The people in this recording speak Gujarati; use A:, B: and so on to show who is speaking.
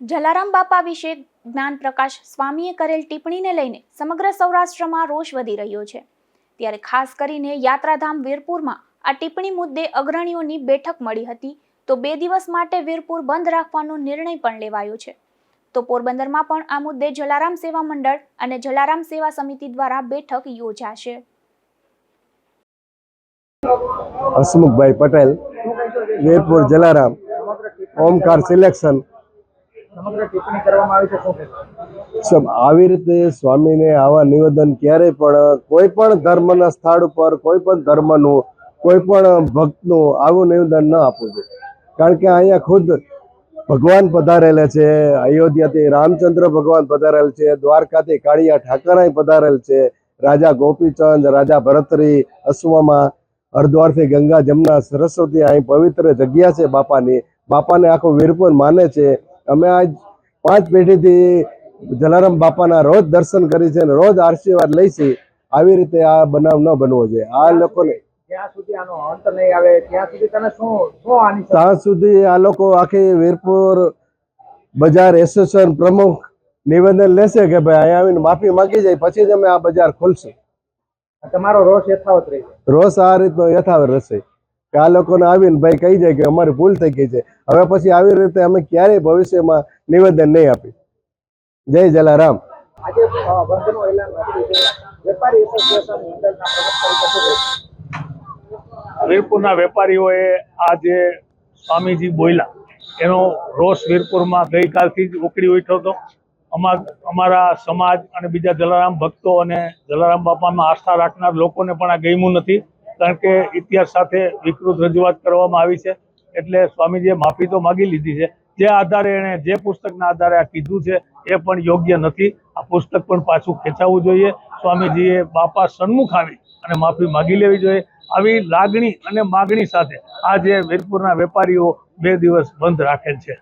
A: જલારામ બાપા વિશે જ્ઞાન પ્રકાશ સ્વામીએ કરેલ ટિપ્પણીને લઈને સમગ્ર સૌરાષ્ટ્રમાં રોષ વધી રહ્યો છે. ત્યારે ખાસ કરીને યાત્રાધામ વીરપુરમાં આ ટિપ્પણી મુદ્દે અગ્રણીઓની બેઠક મળી હતી. તો બે દિવસ માટે વીરપુર બંધ રાખવાનો નિર્ણય પણ લેવાયો છે. તો પોરબંદરમાં પણ આ મુદ્દે જલારામ સેવા મંડળ અને જલારામ સેવા સમિતિ દ્વારા બેઠક યોજાશે.
B: હસમુખભાઈ પટેલ, વીરપુર જલારામ, ઓમકાર સિલેક્શન
C: આવી
B: રીતે સ્વામીને આવા નિવેદન ક્યારે પણ કોઈ પણ ધર્મના સ્થળ ઉપર, કોઈ પણ ધર્મનું, કોઈ પણ ભક્તનું આવું નિવેદન ન આપવું જોઈએ. કારણ કે અહીંયા ખુદ ભગવાન પધારેલા છે, અયોધ્યાથી રામચંદ્ર ભગવાન પધારેલ છે, દ્વારકાથી કાળિયા ઠાકરાય પધારેલ છે, રાજા ગોપીચંદ, રાજા ભરતરી, અશ્વમાં, હરદ્વારથી ગંગા, જમના, સરસ્વતી અહીં પવિત્ર જગ્યા છે બાપાની. બાપાને આખું વીરપુર માને છે. અમે આજ પાંચ પેઢીથી જલારામ બાપાના રોજ દર્શન કરી છે અને રોજ આશીર્વાદ લઈ છે. આવી રીતે આ બનાવ ન બનવો જોઈએ. આ લોકોને
C: ત્યાં સુધી
B: આ લોકો આખી વીરપુર બજાર એસોસિએશન પ્રમુખ નિવેદન લેશે કે ભાઈ અહીંયા આવીને માફી માંગી જાય પછી જ અમે આ બજાર ખોલશું.
C: તમારો રોષ યથાવત રહેશે.
B: રોષ આ રીતનો યથાવત રહેશે. કે આ લોકોને આવીને ભાઈ કહી જાય કે અમારી ભૂલ થઈ ગઈ છે. હવે પછી આવી રીતે અમે ક્યારેય ભવિષ્યમાં નિવેદન નહીં આપી જય જલારામ?
D: વીરપુરના વેપારીઓએ આ જે સ્વામીજી બોલ્યા. એનો રોષ વીરપુરમાં ગઈકાલથી જ ઉકળી ઉઠ્યો હતો. અમા અમારા સમાજ અને બીજા જલારામ ભક્તો અને જલારામ બાપામાં આસ્થા રાખનાર લોકોને પણ આ ગમ્યું નથી. કારણ કે ઇતિહાસ સાથે વિકૃત રજૂઆત કરવામાં આવી છે. એટલે સ્વામીજીએ માફી તો માગી લીધી છે. જે આધારે એણે જે પુસ્તકના આધારે આ કીધું છે એ પણ યોગ્ય નથી. આ પુસ્તક પણ પાછું ખેંચાવવું જોઈએ. સ્વામીજીએ બાપા સન્મુખ આવી અને માફી માગી લેવી જોઈએ. આવી લાગણી અને માગણી સાથે આજે વીરપુરના વેપારીઓ બે દિવસ બંધ રાખેલ છે.